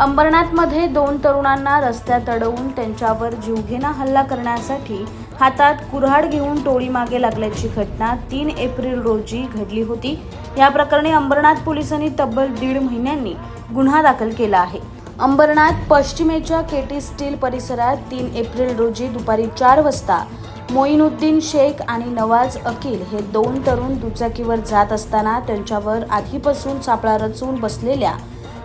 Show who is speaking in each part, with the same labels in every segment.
Speaker 1: अंबरनाथमध्ये दोन तरुणांना रस्त्यात अडवून त्यांच्यावर जीवघेणा हल्ला करण्यासाठी हातात कुऱ्हाड घेऊन टोळी मागे लागल्याची घटना तीन एप्रिल रोजी घडली होती. या प्रकरणी अंबरनाथ पोलिसांनी तब्बल दीड महिन्यांनी गुन्हा दाखल केला आहे. अंबरनाथ पश्चिमेच्या केटी स्टील परिसरात तीन एप्रिल रोजी दुपारी चार वाजता मोईनुद्दीन शेख आणि नवाज अकील हे दोन तरुण दुचाकीवर जात असताना त्यांच्यावर आधीपासून सापळा रचून बसलेल्या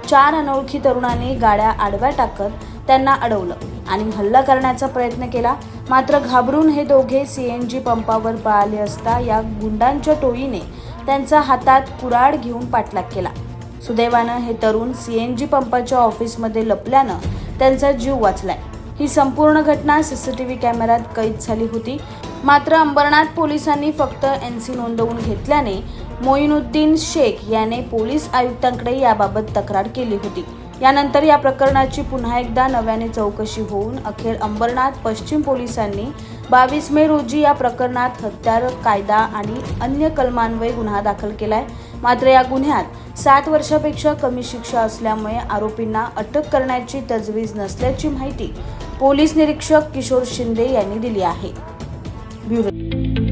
Speaker 1: चार अनोळखी तरुणांनी गाड्या आडव्या टाकत त्यांना अडवलं आणि हल्ला करण्याचा प्रयत्न केला. मात्र घाबरून हे दोघे सी एन जी पंपावर पळाले असता या गुंडांच्या टोळीने त्यांचा हातात कुराड घेऊन पाठलाग केला. सुदैवानं हे तरुण सी एन जी पंपाच्या ऑफिसमध्ये लपल्यानं त्यांचा जीव वाचलाय. ही संपूर्ण घटना सीसीटीव्ही कॅमेऱ्यात कैद झाली होती. मात्र अंबरनाथ पोलिसांनी फक्त एन सी नोंदवून घेतल्याने मोईनुद्दीन शेख याने पोलीस आयुक्तांकडे याबाबत तक्रार केली होती. यानंतर या प्रकरणाची पुन्हा एकदा नव्याने चौकशी होऊन अखेर अंबरनाथ पश्चिम पोलिसांनी बावीस मे रोजी या प्रकरणात हत्यार कायदा आणि अन्य कलमान्वये गुन्हा दाखल केलाय. मात्र या गुन्ह्यात सात वर्षापेक्षा कमी शिक्षा असल्यामुळे आरोपींना अटक करण्याची तजवीज नसल्याची माहिती पोलीस निरीक्षक किशोर शिंदे यांनी दिली आहे. 没有。